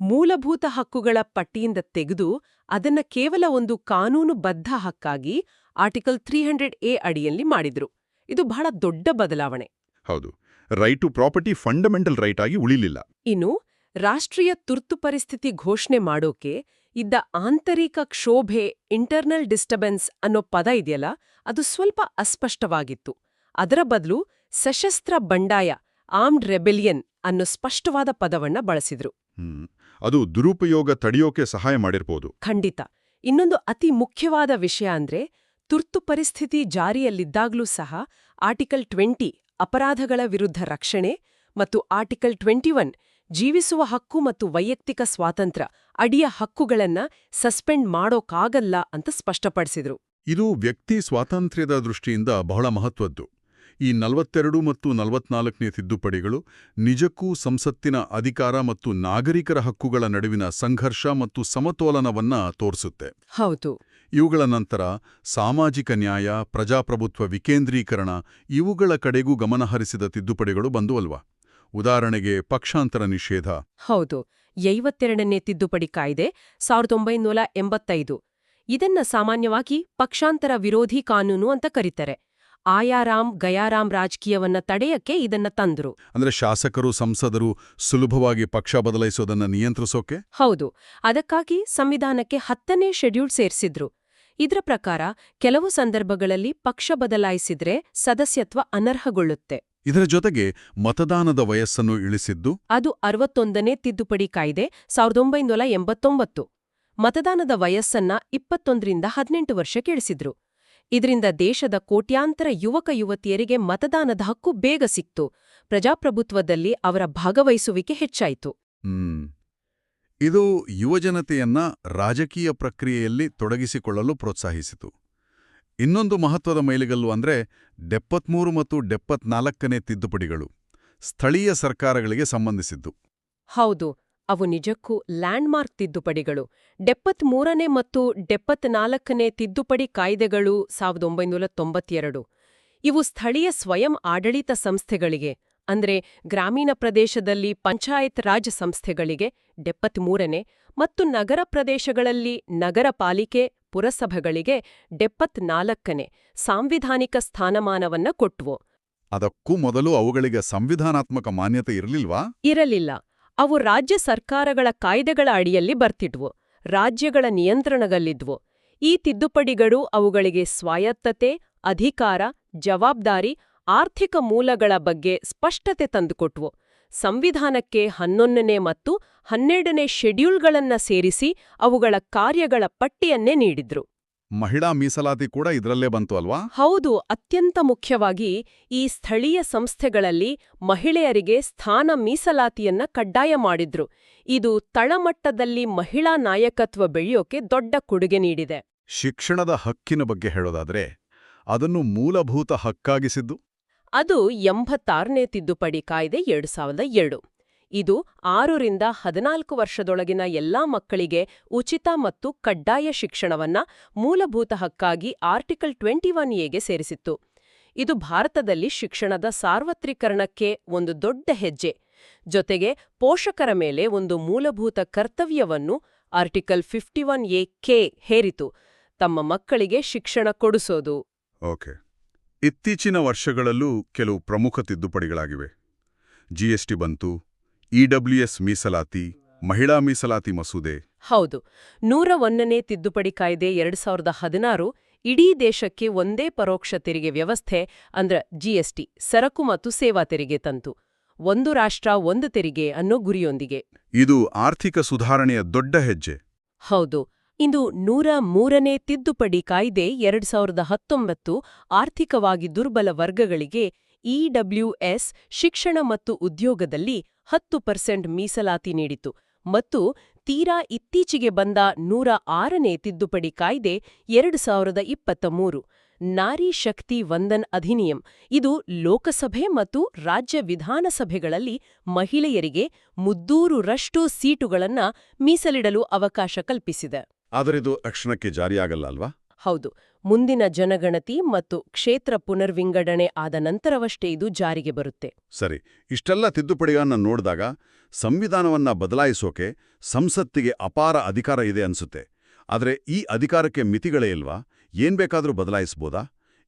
ಮೂಲಭೂತ ಹಕ್ಕುಗಳ ಪಟ್ಟಿಯಿಂದ ತೆಗೆದು ಅದನ್ನ ಕೇವಲ ಒಂದು ಕಾನೂನುಬದ್ಧ ಹಕ್ಕಾಗಿ ಆರ್ಟಿಕಲ್ ತ್ರೀ ಹಂಡ್ರೆಡ್ ಎ ಅಡಿಯಲ್ಲಿ ಮಾಡಿದ್ರು. ಇದು ಬಹಳ ದೊಡ್ಡ ಬದಲಾವಣೆ. ಹೌದು. Right to property fundamental right ಆಗಿ ಉಳಿಲಿಲ್ಲ. ಇನ್ನು ರಾಷ್ಟ್ರೀಯ ತುರ್ತು ಪರಿಸ್ಥಿತಿ ಘೋಷಣೆ ಮಾಡೋಕೆ ಇದ್ದ ಆಂತರಿಕ ಕ್ಷೋಭೆ ಇಂಟರ್ನಲ್ ಡಿಸ್ಟರ್ಬೆನ್ಸ್ ಅನ್ನೋ ಪದ ಇದೆಯಲ್ಲ ಅದು ಸ್ವಲ್ಪ ಅಸ್ಪಷ್ಟವಾಗಿತ್ತು. ಅದರ ಬದಲು ಸಶಸ್ತ್ರ ಬಂಡಾಯ ಆರ್ಮ್ಡ್ ರೆಬೆಲಿಯನ್ ಅನ್ನೋ ಸ್ಪಷ್ಟವಾದ ಪದವನ್ನ ಬಳಸಿದ್ರು. ಅದು ದುರುಪಯೋಗ ತಡೆಯೋಕೆ ಸಹಾಯ ಮಾಡಿರ್ಬೋದು. ಖಂಡಿತ. ಇನ್ನೊಂದು ಅತಿ ಮುಖ್ಯವಾದ ವಿಷಯ ಅಂದ್ರೆ ತುರ್ತು ಪರಿಸ್ಥಿತಿ ಜಾರಿಯಲ್ಲಿದ್ದಾಗ್ಲೂ ಸಹ ಆರ್ಟಿಕಲ್ ಟ್ವೆಂಟಿ ಅಪರಾಧಗಳ ವಿರುದ್ಧ ರಕ್ಷಣೆ ಮತ್ತು ಆರ್ಟಿಕಲ್ ಟ್ವೆಂಟಿ ಒನ್ ಜೀವಿಸುವ ಹಕ್ಕು ಮತ್ತು ವೈಯಕ್ತಿಕ ಸ್ವಾತಂತ್ರ್ಯ ಅಡಿಯ ಹಕ್ಕುಗಳನ್ನ ಸಸ್ಪೆಂಡ್ ಮಾಡೋಕಾಗಲ್ಲ ಅಂತ ಸ್ಪಷ್ಟಪಡಿಸಿದ್ರು. ಇದು ವ್ಯಕ್ತಿ ಸ್ವಾತಂತ್ರ್ಯದ ದೃಷ್ಟಿಯಿಂದ ಬಹಳ ಮಹತ್ವದ್ದು. ಈ ನಲವತ್ತೆರಡು ಮತ್ತು ನಲವತ್ನಾಲ್ಕನೇ ತಿದ್ದುಪಡಿಗಳು ನಿಜಕ್ಕೂ ಸಂಸತ್ತಿನ ಅಧಿಕಾರ ಮತ್ತು ನಾಗರಿಕರ ಹಕ್ಕುಗಳ ನಡುವಿನ ಸಂಘರ್ಷ ಮತ್ತು ಸಮತೋಲನವನ್ನ ತೋರಿಸುತ್ತೆ. ಹೌದು. ಇವುಗಳ ನಂತರ ಸಾಮಾಜಿಕ ನ್ಯಾಯ ಪ್ರಜಾಪ್ರಭುತ್ವ ವಿಕೇಂದ್ರೀಕರಣ ಇವುಗಳ ಕಡೆಗೂ ಗಮನಹರಿಸಿದ ತಿದ್ದುಪಡಿಗಳು ಬಂದುವಲ್ವಾ? ಉದಾಹರಣೆಗೆ ಪಕ್ಷಾಂತರ ನಿಷೇಧ. ಹೌದು ಐವತ್ತೆರಡನೇ ತಿದ್ದುಪಡಿ ಕಾಯ್ದೆ ಸಾವಿರದ ಒಂಬೈನೂರ ಎಂಬತ್ತೈದು. ಇದನ್ನ ಸಾಮಾನ್ಯವಾಗಿ ಪಕ್ಷಾಂತರ ವಿರೋಧಿ ಕಾನೂನು ಅಂತ ಕರೀತಾರೆ. ಆಯಾರಾಮ್ ಗಯಾರಾಮ್ ರಾಜಕೀಯವನ್ನ ತಡೆಯಕ್ಕೆ ಇದನ್ನ ತಂದ್ರು. ಅಂದ್ರೆ ಶಾಸಕರು ಸಂಸದರು ಸುಲಭವಾಗಿ ಪಕ್ಷ ಬದಲಾಯಿಸೋದನ್ನ ನಿಯಂತ್ರಿಸೋಕೆ? ಹೌದು ಅದಕ್ಕಾಗಿ ಸಂವಿಧಾನಕ್ಕೆ ಹತ್ತನೇ ಶೆಡ್ಯೂಲ್ ಸೇರಿಸಿದ್ರು. ಇದರ ಪ್ರಕಾರ ಕೆಲವು ಸಂದರ್ಭಗಳಲ್ಲಿ ಪಕ್ಷ ಬದಲಾಯಿಸಿದ್ರೆ ಸದಸ್ಯತ್ವ ಅನರ್ಹಗೊಳ್ಳುತ್ತೆ. ಇದರ ಜೊತೆಗೆ ಮತದಾನದ ವಯಸ್ಸನ್ನು ಇಳಿಸಿದ್ದು ಅದು ಅರವತ್ತೊಂದನೇ ತಿದ್ದುಪಡಿ ಕಾಯ್ದೆ ಸಾವಿರದ ಒಂಬೈನೂರ ಎಂಬತ್ತೊಂಬತ್ತು ಮತದಾನದ ವಯಸ್ಸನ್ನ ಇಪ್ಪತ್ತೊಂದರಿಂದ ಹದಿನೆಂಟು ವರ್ಷಕ್ಕೆ ಇಳಿಸಿದ್ರು. ಇದರಿಂದ ದೇಶದ ಕೋಟ್ಯಾಂತರ ಯುವಕ ಯುವತಿಯರಿಗೆ ಮತದಾನದ ಹಕ್ಕು ಬೇಗ ಸಿಕ್ತು. ಪ್ರಜಾಪ್ರಭುತ್ವದಲ್ಲಿ ಅವರ ಭಾಗವಹಿಸುವಿಕೆ ಹೆಚ್ಚಾಯಿತು. ಇದು ಯುವಜನತೆಯನ್ನ ರಾಜಕೀಯ ಪ್ರಕ್ರಿಯೆಯಲ್ಲಿ ತೊಡಗಿಸಿಕೊಳ್ಳಲು ಪ್ರೋತ್ಸಾಹಿಸಿತು. ಇನ್ನೊಂದು ಮಹತ್ವದ ಮೈಲಿಗಲ್ಲು ಅಂದ್ರೆ ಡೆಪ್ಪತ್ಮೂರು ಮತ್ತು ಡೆಪ್ಪತ್ನಾಲ್ಕನೇ ತಿದ್ದುಪಡಿಗಳು ಸ್ಥಳೀಯ ಸರ್ಕಾರಗಳಿಗೆ ಸಂಬಂಧಿಸಿದ್ದು. ಹೌದು, ಅವು ನಿಜಕ್ಕೂ ಲ್ಯಾಂಡ್ಮಾರ್ಕ್ ತಿದ್ದುಪಡಿಗಳು. ಡೆಪ್ಪತ್ಮೂರನೇ ಮತ್ತು ಡೆಪ್ಪತ್ನಾಲ್ಕನೇ ತಿದ್ದುಪಡಿ ಕಾಯ್ದೆಗಳು ಸಾವಿರದ ಒಂಬೈನೂರ ತೊಂಬತ್ತೆರಡು. ಇವು ಸ್ಥಳೀಯ ಸ್ವಯಂ ಆಡಳಿತ ಸಂಸ್ಥೆಗಳಿಗೆ, ಅಂದ್ರೆ ಗ್ರಾಮೀಣ ಪ್ರದೇಶದಲ್ಲಿ ಪಂಚಾಯತ್ ರಾಜ್ ಸಂಸ್ಥೆಗಳಿಗೆ ಡೆಪ್ಪತ್ಮೂರನೇ ಮತ್ತು ನಗರ ಪ್ರದೇಶಗಳಲ್ಲಿ ನಗರ ಪಾಲಿಕೆ ಪುರಸಭೆಗಳಿಗೆ ಡೆಪ್ಪತ್ನಾಲ್ಕನೇ ಸಾಂವಿಧಾನಿಕ ಸ್ಥಾನಮಾನವನ್ನ ಕೊಟ್ವು. ಅದಕ್ಕೂ ಮೊದಲು ಅವುಗಳಿಗೆ ಸಂವಿಧಾನಾತ್ಮಕ ಮಾನ್ಯತೆ ಇರಲಿಲ್ವಾ? ಇರಲಿಲ್ಲ. ಅವು ರಾಜ್ಯ ಸರ್ಕಾರಗಳ ಕಾಯ್ದೆಗಳ ಅಡಿಯಲ್ಲಿ ಬರ್ತಿದ್ವು. ರಾಜ್ಯಗಳ ನಿಯಂತ್ರಣದಲ್ಲಿದ್ವು. ಈ ತಿದ್ದುಪಡಿಗಳು ಅವುಗಳಿಗೆ ಸ್ವಾಯತ್ತತೆ ಅಧಿಕಾರ ಜವಾಬ್ದಾರಿ ಆರ್ಥಿಕ ಮೂಲಗಳ ಬಗ್ಗೆ ಸ್ಪಷ್ಟತೆ ತಂದುಕೊಟ್ವು. ಸಂವಿಧಾನಕ್ಕೆ ಹನ್ನೊಂದನೇ ಮತ್ತು ಹನ್ನೆರಡನೇ ಶೆಡ್ಯೂಲ್ಗಳನ್ನ ಸೇರಿಸಿ ಅವುಗಳ ಕಾರ್ಯಗಳ ಪಟ್ಟಿಯನ್ನೇ ನೀಡಿದ್ರು. ಮಹಿಳಾ ಮೀಸಲಾತಿ ಕೂಡ ಇದರಲ್ಲೇ ಬಂತು ಅಲ್ವಾ? ಹೌದು ಅತ್ಯಂತ ಮುಖ್ಯವಾಗಿ ಈ ಸ್ಥಳೀಯ ಸಂಸ್ಥೆಗಳಲ್ಲಿ ಮಹಿಳೆಯರಿಗೆ ಸ್ಥಾನ ಮೀಸಲಾತಿಯನ್ನ ಕಡ್ಡಾಯ ಮಾಡಿದ್ರು. ಇದು ತಳಮಟ್ಟದಲ್ಲಿ ಮಹಿಳಾ ನಾಯಕತ್ವ ಬೆಳೆಯೋಕೆ ದೊಡ್ಡ ಕೊಡುಗೆ ನೀಡಿದೆ. ಶಿಕ್ಷಣದ ಹಕ್ಕಿನ ಬಗ್ಗೆ ಹೇಳೋದಾದ್ರೆ ಅದನ್ನು ಮೂಲಭೂತ ಹಕ್ಕಾಗಿಸಿದ್ದು ಅದು ಎಂಬತ್ತಾರನೇ ತಿದ್ದುಪಡಿ ಕಾಯ್ದೆ ಎರಡು ಸಾವಿರದ ಎರಡು. ಇದು ಆರರಿಂದ ಹದಿನಾಲ್ಕು ವರ್ಷದೊಳಗಿನ ಎಲ್ಲಾ ಮಕ್ಕಳಿಗೆ ಉಚಿತ ಮತ್ತು ಕಡ್ಡಾಯ ಶಿಕ್ಷಣವನ್ನ ಮೂಲಭೂತ ಹಕ್ಕಾಗಿ ಆರ್ಟಿಕಲ್ ಟ್ವೆಂಟಿ ಒನ್ ಎಗೆ ಸೇರಿಸಿತ್ತು. ಇದು ಭಾರತದಲ್ಲಿ ಶಿಕ್ಷಣದ ಸಾರ್ವತ್ರಿಕರಣಕ್ಕೆ ಒಂದು ದೊಡ್ಡ ಹೆಜ್ಜೆ. ಜೊತೆಗೆ ಪೋಷಕರ ಮೇಲೆ ಒಂದು ಮೂಲಭೂತ ಕರ್ತವ್ಯವನ್ನು article fifty one A K ಹೇರಿತು. ತಮ್ಮ ಮಕ್ಕಳಿಗೆ ಶಿಕ್ಷಣ ಕೊಡಿಸೋದು. ಓಕೆ. ಇತ್ತೀಚಿನ ವರ್ಷಗಳಲ್ಲೂ ಕೆಲವು ಪ್ರಮುಖ ತಿದ್ದುಪಡಿಗಳಾಗಿವೆ. ಜಿಎಸ್ಟಿ ಬಂತು ಇಡಬ್ಲ್ಯೂಎಸ್ ಮೀಸಲಾತಿ ಮಹಿಳಾ ಮೀಸಲಾತಿ ಮಸೂದೆ. ಹೌದು ನೂರ ಒಂದನೇ ತಿದ್ದುಪಡಿ ಕಾಯ್ದೆ ಎರಡು ಸಾವಿರದ ಹದಿನಾರು ಇಡೀ ದೇಶಕ್ಕೆ ಒಂದೇ ಪರೋಕ್ಷ ತೆರಿಗೆ ವ್ಯವಸ್ಥೆ ಅಂದ್ರ ಜಿಎಸ್ಟಿ ಸರಕು ಮತ್ತು ಸೇವಾ ತೆರಿಗೆ ತಂತು. ಒಂದು ರಾಷ್ಟ್ರ ಒಂದು ತೆರಿಗೆ ಅನ್ನೋ ಗುರಿಯೊಂದಿಗೆ. ಇದು ಆರ್ಥಿಕ ಸುಧಾರಣೆಯ ದೊಡ್ಡ ಹೆಜ್ಜೆ. ಹೌದು ಇಂದು ನೂರ ಮೂರನೇ ತಿದ್ದುಪಡಿ ಕಾಯ್ದೆ ಎರಡು ಸಾವಿರದ ಹತ್ತೊಂಬತ್ತು ಆರ್ಥಿಕವಾಗಿ ದುರ್ಬಲ ವರ್ಗಗಳಿಗೆ ಇಡಬ್ಲ್ಯೂಎಸ್ ಶಿಕ್ಷಣ ಮತ್ತು ಉದ್ಯೋಗದಲ್ಲಿ ಹತ್ತು ಪರ್ಸೆಂಟ್ ಮೀಸಲಾತಿ ನೀಡಿತು ಮತ್ತು ತೀರಾ ಇತ್ತೀಚೆಗೆ ಬಂದ ನೂರ ಆರನೇ ತಿದ್ದುಪಡಿ ಕಾಯ್ದೆ ಎರಡು ಸಾವಿರದ ಇಪ್ಪತ್ತ ಮೂರು. ನಾರಿ ಶಕ್ತಿ ವಂದನ್ ಅಧಿನಿಯಂ. ಇದು ಲೋಕಸಭೆ ಮತ್ತು ರಾಜ್ಯ ವಿಧಾನಸಭೆಗಳಲ್ಲಿ ಮಹಿಳೆಯರಿಗೆ ಮುದ್ದೂರು ರಷ್ಟು ಸೀಟುಗಳನ್ನ ಮೀಸಲಿಡಲು ಅವಕಾಶ ಕಲ್ಪಿಸಿದೆ. ಆದರಿದು ಅಕ್ಷಣಕ್ಕೆ ಜಾರಿಯಾಗಲ್ಲ ಅಲ್ವಾ? ಹೌದು. ಮುಂದಿನ ಜನಗಣತಿ ಮತ್ತು ಕ್ಷೇತ್ರ ಪುನರ್ವಿಂಗಡಣೆ ಆದ ನಂತರವಷ್ಟೇ ಇದು ಜಾರಿಗೆ ಬರುತ್ತೆ. ಸರಿ. ಇಷ್ಟೆಲ್ಲ ತಿದ್ದುಪಡಿಗಳನ್ನು ನೋಡಿದಾಗ ಸಂವಿಧಾನವನ್ನ ಬದಲಾಯಿಸೋಕೆ ಸಂಸತ್ತಿಗೆ ಅಪಾರ ಅಧಿಕಾರ ಇದೆ ಅನ್ಸುತ್ತೆ. ಆದರೆ ಈ ಅಧಿಕಾರಕ್ಕೆ ಮಿತಿಗಳೇ ಇಲ್ವಾ? ಏನ್ ಬೇಕಾದರೂ ಬದಲಾಯಿಸಬಹುದಾ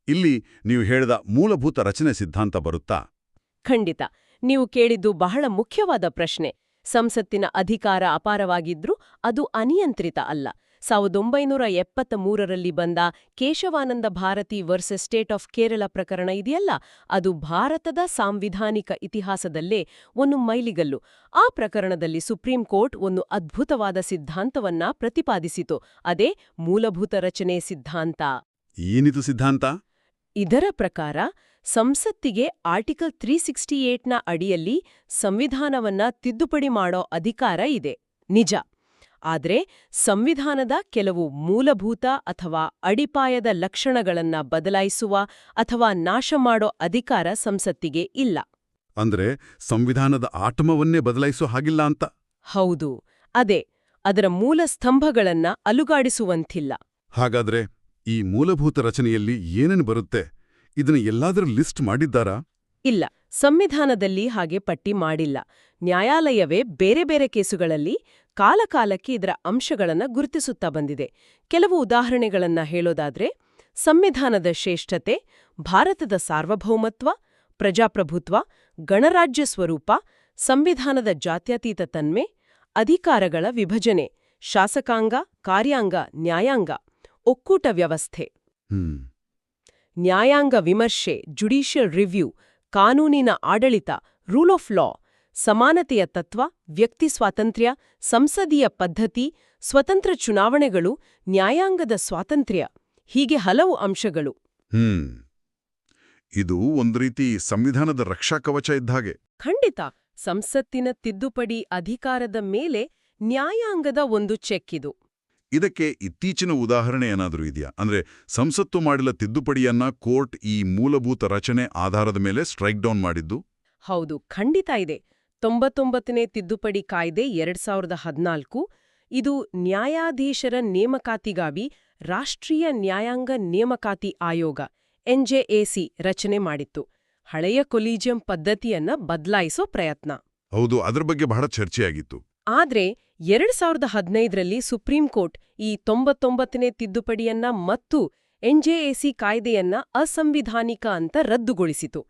ಇಲ್ಲಿ ನೀವು ಹೇಳಿದ ಮೂಲಭೂತ ರಚನೆ ಸಿದ್ಧಾಂತ ಬರುತ್ತಾ? ಖಂಡಿತ. ನೀವು ಕೇಳಿದ್ದು ಬಹಳ ಮುಖ್ಯವಾದ ಪ್ರಶ್ನೆ. ಸಂಸತ್ತಿನ ಅಧಿಕಾರ ಅಪಾರವಾಗಿದ್ರೂ ಅದು ಅನಿಯಂತ್ರಿತ ಅಲ್ಲ. ಸಾವಿರದ ಒಂಬೈನೂರ ಎಪ್ಪತ್ತ ಮೂರರಲ್ಲಿ ಬಂದ Kesavananda Bharati versus State of Kerala ಪ್ರಕರಣ ಇದೆಯಲ್ಲ? ಅದು ಭಾರತದ ಸಾಂವಿಧಾನಿಕ ಇತಿಹಾಸದಲ್ಲೇ ಒಂದು ಮೈಲಿಗಲ್ಲು. ಆ ಪ್ರಕರಣದಲ್ಲಿ ಸುಪ್ರೀಂ ಕೋರ್ಟ್ ಒಂದು ಅದ್ಭುತವಾದ ಸಿದ್ಧಾಂತವನ್ನ ಪ್ರತಿಪಾದಿಸಿತು. ಅದೇ ಮೂಲಭೂತ ರಚನೆ ಸಿದ್ಧಾಂತ. ಏನಿದು ಸಿದ್ಧಾಂತ? ಇದರ ಪ್ರಕಾರ ಸಂಸತ್ತಿಗೆ ಆರ್ಟಿಕಲ್ ತ್ರೀ ಸಿಕ್ಸ್ಟಿ ಏಟ್ನ ಅಡಿಯಲ್ಲಿ ಸಂವಿಧಾನವನ್ನ ತಿದ್ದುಪಡಿ ಮಾಡೋ ಅಧಿಕಾರ ಇದೆ. ನಿಜ. ಆದ್ರೆ ಸಂವಿಧಾನದ ಕೆಲವು ಮೂಲಭೂತ ಅಥವಾ ಅಡಿಪಾಯದ ಲಕ್ಷಣಗಳನ್ನ ಬದಲಾಯಿಸುವ ಅಥವಾ ನಾಶ ಮಾಡೋ ಅಧಿಕಾರ ಸಂಸತ್ತಿಗೆ ಇಲ್ಲ. ಅಂದ್ರೆ ಸಂವಿಧಾನದ ಆಟಮವನ್ನೇ ಬದಲಾಯಿಸೋ ಹಾಗಿಲ್ಲ ಅಂತ? ಹೌದು. ಅದೇ ಅದರ ಮೂಲ ಸ್ತಂಭಗಳನ್ನ ಅಲುಗಾಡಿಸುವಂತಿಲ್ಲ. ಹಾಗಾದ್ರೆ ಈ ಮೂಲಭೂತ ರಚನೆಯಲ್ಲಿ ಏನೇನು ಬರುತ್ತೆ? ಇದನ್ನ ಎಲ್ಲಾದರೂ ಲಿಸ್ಟ್ ಮಾಡಿದ್ದಾರಾ? ಇಲ್ಲ. ಸಂವಿಧಾನದಲ್ಲಿ ಹಾಗೆ ಪಟ್ಟಿ ಮಾಡಿಲ್ಲ. ನ್ಯಾಯಾಲಯವೇ ಬೇರೆ ಬೇರೆ ಕೇಸುಗಳಲ್ಲಿ ಕಾಲಕಾಲಕ್ಕೆ ಇದರ ಅಂಶಗಳನ್ನು ಗುರುತಿಸುತ್ತಾ ಬಂದಿದೆ. ಕೆಲವು ಉದಾಹರಣೆಗಳನ್ನು ಹೇಳೋದಾದ್ರೆ ಸಂವಿಧಾನದ ಶ್ರೇಷ್ಠತೆ ಭಾರತದ ಸಾರ್ವಭೌಮತ್ವ ಪ್ರಜಾಪ್ರಭುತ್ವ ಗಣರಾಜ್ಯ ಸ್ವರೂಪ ಸಂವಿಧಾನದ ಜಾತ್ಯತೀತ ತನ್ಮೆ ಅಧಿಕಾರಗಳ ವಿಭಜನೆ ಶಾಸಕಾಂಗ ಕಾರ್ಯಾಂಗ ನ್ಯಾಯಾಂಗ ಒಕ್ಕೂಟ ವ್ಯವಸ್ಥೆ. ನ್ಯಾಯಾಂಗ ವಿಮರ್ಶೆ ಜುಡಿಷಿಯಲ್ ರಿವ್ಯೂ ಕಾನೂನಿನ ಆಡಳಿತ ರೂಲ್ ಆಫ್ ಲಾ ಸಮಾನತೆಯ ತತ್ವ ವ್ಯಕ್ತಿ ಸ್ವಾತಂತ್ರ್ಯ ಸಂಸದೀಯ ಪದ್ಧತಿ ಸ್ವತಂತ್ರ ಚುನಾವಣೆಗಳು ನ್ಯಾಯಾಂಗದ ಸ್ವಾತಂತ್ರ್ಯ ಹೀಗೆ ಹಲವು ಅಂಶಗಳು. ಹ್ಮ್. ಇದು ಒಂದು ರೀತಿ ಸಂವಿಧಾನದ ರಕ್ಷಾ ಕವಚ ಇದ್ದಾಗೆ ಖಂಡಿತ. ಸಂಸತ್ತಿನ ತಿದ್ದುಪಡಿ ಅಧಿಕಾರದ ಮೇಲೆ ನ್ಯಾಯಾಂಗದ ಒಂದು ಚೆಕ್ ಇದು. ಇದಕ್ಕೆ ಇತ್ತೀಚಿನ ಉದಾಹರಣೆ ಏನಾದರೂ ಇದೆಯಾ? ಅಂದ್ರೆ ಸಂಸತ್ತು ಮಾಡಿದ ತಿದ್ದುಪಡಿಯನ್ನ ಕೋರ್ಟ್ ಈ ಮೂಲಭೂತ ರಚನೆ ಆಧಾರದ ಮೇಲೆ ಸ್ಟ್ರೈಕ್ ಡೌನ್ ಮಾಡಿದ್ದು? ಹೌದು ಖಂಡಿತ ಇದೆ. ತೊಂಬತ್ತೊಂಬತ್ತನೇ ತಿದ್ದುಪಡಿ ಕಾಯ್ದೆ ಎರಡ್ ಸಾವಿರದ ಹದಿನಾಲ್ಕು ಇದು ನ್ಯಾಯಾಧೀಶರ ನೇಮಕಾತಿಗಾಗಿ ರಾಷ್ಟ್ರೀಯ ನ್ಯಾಯಾಂಗ ನೇಮಕಾತಿ ಆಯೋಗ ಎನ್ಜೆಎಸಿ ರಚನೆ ಮಾಡಿತ್ತು. ಹಳೆಯ ಕೊಲೀಜಿಯಂ ಪದ್ಧತಿಯನ್ನ ಬದಲಾಯಿಸೋ ಪ್ರಯತ್ನ. ಹೌದು ಅದರ ಬಗ್ಗೆ ಬಹಳ ಚರ್ಚೆಯಾಗಿತ್ತು. ಆದ್ರೆ ಎರಡ್ ಸಾವಿರದ ಹದಿನೈದರಲ್ಲಿ ಸುಪ್ರೀಂ ಕೋರ್ಟ್ ಈ ತೊಂಬತ್ತೊಂಬತ್ತನೇ ತಿದ್ದುಪಡಿಯನ್ನ ಮತ್ತು ಎನ್ಜೆಎಸಿ ಕಾಯ್ದೆಯನ್ನ ಅಸಂವಿಧಾನಿಕ ಅಂತ ರದ್ದುಗೊಳಿಸಿತು.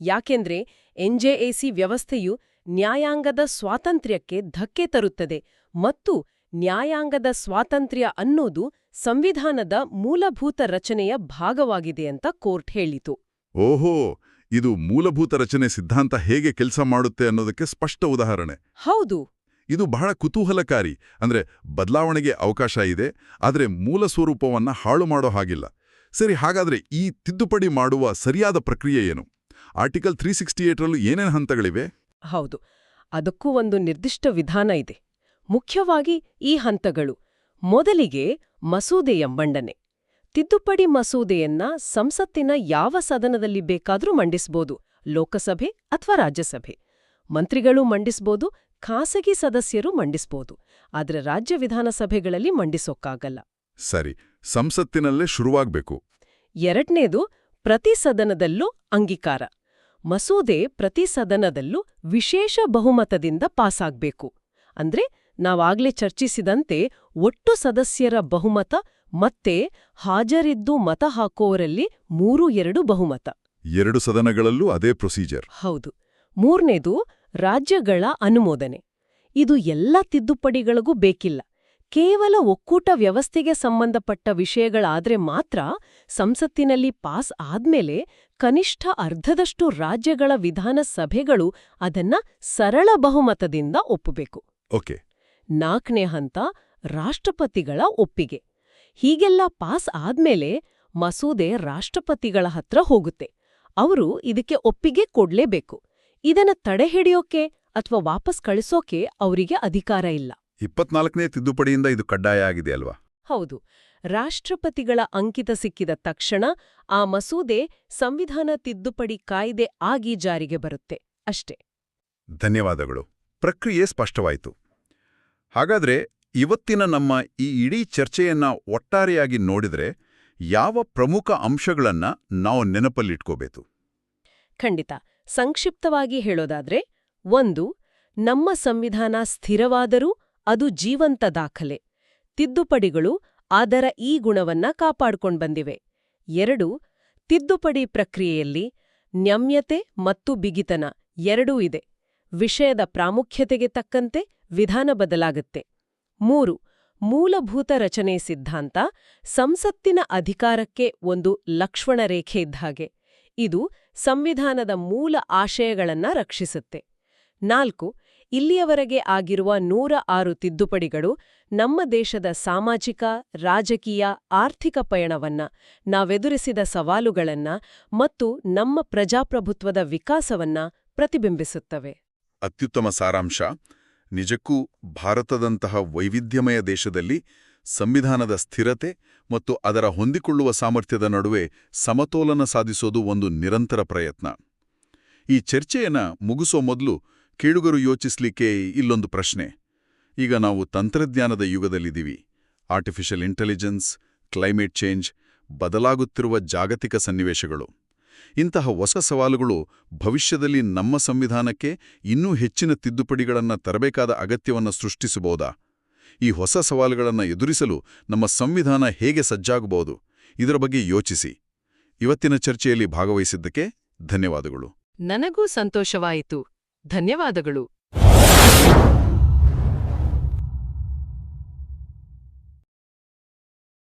ಯಾಕೆಂದ್ರೆ ಎನ್ಜೆಎಸಿ ವ್ಯವಸ್ಥೆಯು ನ್ಯಾಯಾಂಗದ ಸ್ವಾತಂತ್ರ್ಯಕ್ಕೆ ಧಕ್ಕೆ ತರುತ್ತದೆ ಮತ್ತು ನ್ಯಾಯಾಂಗದ ಸ್ವಾತಂತ್ರ್ಯ ಅನ್ನೋದು ಸಂವಿಧಾನದ ಮೂಲಭೂತ ರಚನೆಯ ಭಾಗವಾಗಿದೆ ಅಂತ ಕೋರ್ಟ್ ಹೇಳಿತು. ಓಹೋ ಇದು ಮೂಲಭೂತ ರಚನೆ ಸಿದ್ಧಾಂತ ಹೇಗೆ ಕೆಲಸ ಮಾಡುತ್ತೆ ಅನ್ನೋದಕ್ಕೆ ಸ್ಪಷ್ಟ ಉದಾಹರಣೆ. ಹೌದು. ಇದು ಬಹಳ ಕುತೂಹಲಕಾರಿ ಅಂದ್ರೆ ಬದಲಾವಣೆಗೆ ಅವಕಾಶ ಇದೆ ಆದರೆ ಮೂಲ ಸ್ವರೂಪವನ್ನ ಹಾಳು ಮಾಡೋ ಹಾಗಿಲ್ಲ. ಸರಿ ಹಾಗಾದ್ರೆ ಈ ತಿದ್ದುಪಡಿ ಮಾಡುವ ಸರಿಯಾದ ಪ್ರಕ್ರಿಯೆ ಏನು? ಆರ್ಟಿಕಲ್ ತ್ರೀ ಸಿಕ್ಸ್ಟಿ ಏಟ್ರಲ್ಲೂ ಏನೇನು ಹಂತಗಳಿವೆ? ಹೌದು ಅದಕ್ಕೂ ಒಂದು ನಿರ್ದಿಷ್ಟ ವಿಧಾನ ಇದೆ. ಮುಖ್ಯವಾಗಿ ಈ ಹಂತಗಳು. ಮೊದಲಿಗೆ ಮಸೂದೆಯ ಮಂಡನೆ ತಿದ್ದುಪಡಿ ಮಸೂದೆಯನ್ನ ಸಂಸತ್ತಿನ ಯಾವ ಸದನದಲ್ಲಿ ಬೇಕಾದರೂ ಮಂಡಿಸ್ಬೋದು ಲೋಕಸಭೆ ಅಥವಾ ರಾಜ್ಯಸಭೆ. ಮಂತ್ರಿಗಳು ಮಂಡಿಸ್ಬೋದು ಖಾಸಗಿ ಸದಸ್ಯರು ಮಂಡಿಸ್ಬೋದು ಆದರೆ ರಾಜ್ಯ ವಿಧಾನಸಭೆಗಳಲ್ಲಿ ಮಂಡಿಸೋಕ್ಕಾಗಲ್ಲ. ಸರಿ ಸಂಸತ್ತಿನಲ್ಲೇ ಶುರುವಾಗಬೇಕು. ಎರಡನೇದು ಪ್ರತಿ ಸದನದಲ್ಲೂ ಅಂಗೀಕಾರ. ಮಸೂದೆ ಪ್ರತಿ ಸದನದಲ್ಲೂ ವಿಶೇಷ ಬಹುಮತದಿಂದ ಪಾಸಾಗ್ಬೇಕು. ಅಂದ್ರೆ ನಾವಾಗ್ಲೇ ಚರ್ಚಿಸಿದಂತೆ ಒಟ್ಟು ಸದಸ್ಯರ ಬಹುಮತ ಮತ್ತೆ ಹಾಜರಿದ್ದು ಮತ ಹಾಕೋವರಲ್ಲಿ ಮೂರು ಎರಡು ಬಹುಮತ. ಎರಡು ಸದನಗಳಲ್ಲೂ ಅದೇ ಪ್ರೊಸೀಜರ್ ಹೌದು. ಮೂರನೇದು ರಾಜ್ಯಗಳ ಅನುಮೋದನೆ. ಇದು ಎಲ್ಲ ತಿದ್ದುಪಡಿಗಳಿಗೂ ಬೇಕಿಲ್ಲ. ಕೇವಲ ಒಕ್ಕೂಟ ವ್ಯವಸ್ಥೆಗೆ ಸಂಬಂಧಪಟ್ಟ ವಿಷಯಗಳಾದ್ರೆ ಮಾತ್ರ ಸಂಸತ್ತಿನಲ್ಲಿ ಪಾಸ್ ಆದ್ಮೇಲೆ ಕನಿಷ್ಠ ಅರ್ಧದಷ್ಟು ರಾಜ್ಯಗಳ ವಿಧಾನಸಭೆಗಳು ಅದನ್ನ ಸರಳ ಬಹುಮತದಿಂದ ಒಪ್ಪಬೇಕು. ಓಕೆ. ನಾಲ್ಕನೇ ಹಂತ ರಾಷ್ಟ್ರಪತಿಗಳ ಒಪ್ಪಿಗೆ. ಹೀಗೆಲ್ಲ ಪಾಸ್ ಆದ್ಮೇಲೆ ಮಸೂದೆ ರಾಷ್ಟ್ರಪತಿಗಳ ಹತ್ರ ಹೋಗುತ್ತೆ. ಅವರು ಇದಕ್ಕೆ ಒಪ್ಪಿಗೆ ಕೊಡ್ಲೇಬೇಕು. ಇದನ್ನ ತಡೆಹಿಡಿಯೋಕೆ ಅಥವಾ ವಾಪಸ್ ಕಳಿಸೋಕೆ ಅವರಿಗೆ ಅಧಿಕಾರ ಇಲ್ಲ. ಇಪ್ಪತ್ನಾಲ್ಕನೇ ತಿದ್ದುಪಡಿಯಿಂದ ಇದು ಕಡ್ಡಾಯ ಆಗಿದೆ ಅಲ್ವಾ? ಹೌದು. ರಾಷ್ಟ್ರಪತಿಗಳ ಅಂಕಿತ ಸಿಕ್ಕಿದ ತಕ್ಷಣ ಆ ಮಸೂದೆ ಸಂವಿಧಾನ ತಿದ್ದುಪಡಿ ಕಾಯ್ದೆ ಆಗಿ ಜಾರಿಗೆ ಬರುತ್ತೆ. ಅಷ್ಟೇ. ಧನ್ಯವಾದಗಳು. ಪ್ರಕ್ರಿಯೆ ಸ್ಪಷ್ಟವಾಯಿತು. ಹಾಗಾದ್ರೆ ಇವತ್ತಿನ ನಮ್ಮ ಈ ಇಡೀ ಚರ್ಚೆಯನ್ನ ಒಟ್ಟಾರೆಯಾಗಿ ನೋಡಿದ್ರೆ ಯಾವ ಪ್ರಮುಖ ಅಂಶಗಳನ್ನ ನಾವು ನೆನಪಲ್ಲಿಟ್ಕೋಬೇಕು? ಖಂಡಿತ. ಸಂಕ್ಷಿಪ್ತವಾಗಿ ಹೇಳೋದಾದ್ರೆ ಒಂದು ನಮ್ಮ ಸಂವಿಧಾನ ಸ್ಥಿರವಾದರೂ ಅದು ಜೀವಂತ ದಾಖಲೆ. ತಿದ್ದುಪಡಿಗಳು ಅದರ ಈ ಗುಣವನ್ನ ಕಾಪಾಡ್ಕೊಂಡ್ ಬಂದಿವೆ. ಎರಡು, ತಿದ್ದುಪಡಿ ಪ್ರಕ್ರಿಯೆಯಲ್ಲಿ ನಮ್ಯತೆ ಮತ್ತು ಬಿಗಿತನ ಎರಡೂ ಇದೆ. ವಿಷಯದ ಪ್ರಾಮುಖ್ಯತೆಗೆ ತಕ್ಕಂತೆ ವಿಧಾನ ಬದಲಾಗುತ್ತೆ. ಮೂರು, ಮೂಲಭೂತ ರಚನೆ ಸಿದ್ಧಾಂತ ಸಂಸತ್ತಿನ ಅಧಿಕಾರಕ್ಕೆ ಒಂದು ಲಕ್ಷ್ಮಣ ರೇಖೆ ಇದ್ದ ಇದು ಸಂವಿಧಾನದ ಮೂಲ ಆಶಯಗಳನ್ನ ರಕ್ಷಿಸುತ್ತೆ. ನಾಲ್ಕು ಇಲ್ಲಿಯವರೆಗೆ ಆಗಿರುವ ನೂರ ಆರು ತಿದ್ದುಪಡಿಗಳು ನಮ್ಮ ದೇಶದ ಸಾಮಾಜಿಕ, ರಾಜಕೀಯ, ಆರ್ಥಿಕ ಪಯಣವನ್ನ, ನಾವೆದುರಿಸಿದ ಸವಾಲುಗಳನ್ನ ಮತ್ತು ನಮ್ಮ ಪ್ರಜಾಪ್ರಭುತ್ವದ ವಿಕಾಸವನ್ನ ಪ್ರತಿಬಿಂಬಿಸುತ್ತವೆ. ಅತ್ಯುತ್ತಮ ಸಾರಾಂಶ. ನಿಜಕ್ಕೂ ಭಾರತದಂತಹ ವೈವಿಧ್ಯಮಯ ದೇಶದಲ್ಲಿ ಸಂವಿಧಾನದ ಸ್ಥಿರತೆ ಮತ್ತು ಅದರ ಹೊಂದಿಕೊಳ್ಳುವ ಸಾಮರ್ಥ್ಯದ ನಡುವೆ ಸಮತೋಲನ ಸಾಧಿಸೋದು ಒಂದು ನಿರಂತರ ಪ್ರಯತ್ನ. ಈ ಚರ್ಚೆಯನ್ನ ಮುಗಿಸೋ ಮೊದಲು ಕೇಳುಗರು ಯೋಚಿಸ್ಲಿಕ್ಕೆ ಇಲ್ಲೊಂದು ಪ್ರಶ್ನೆ. ಈಗ ನಾವು ತಂತ್ರಜ್ಞಾನದ ಯುಗದಲ್ಲಿದ್ದೀವಿ. ಆರ್ಟಿಫಿಷಿಯಲ್ ಇಂಟೆಲಿಜೆನ್ಸ್ ಕ್ಲೈಮೇಟ್ ಚೇಂಜ್ ಬದಲಾಗುತ್ತಿರುವ ಜಾಗತಿಕ ಸನ್ನಿವೇಶಗಳು. ಇಂತಹ ಹೊಸ ಸವಾಲುಗಳು ಭವಿಷ್ಯದಲ್ಲಿ ನಮ್ಮ ಸಂವಿಧಾನಕ್ಕೆ ಇನ್ನೂ ಹೆಚ್ಚಿನ ತಿದ್ದುಪಡಿಗಳನ್ನು ತರಬೇಕಾದ ಅಗತ್ಯವನ್ನು ಸೃಷ್ಟಿಸಬಹುದಾ? ಈ ಹೊಸ ಸವಾಲುಗಳನ್ನು ಎದುರಿಸಲು ನಮ್ಮ ಸಂವಿಧಾನ ಹೇಗೆ ಸಜ್ಜಾಗಬಹುದು? ಇದರ ಬಗ್ಗೆ ಯೋಚಿಸಿ. ಇವತ್ತಿನ ಚರ್ಚೆಯಲ್ಲಿ ಭಾಗವಹಿಸಿದ್ದಕ್ಕೆ ಧನ್ಯವಾದಗಳು. ನನಗೂ ಸಂತೋಷವಾಯಿತು. ಧನ್ಯವಾದಗಳು.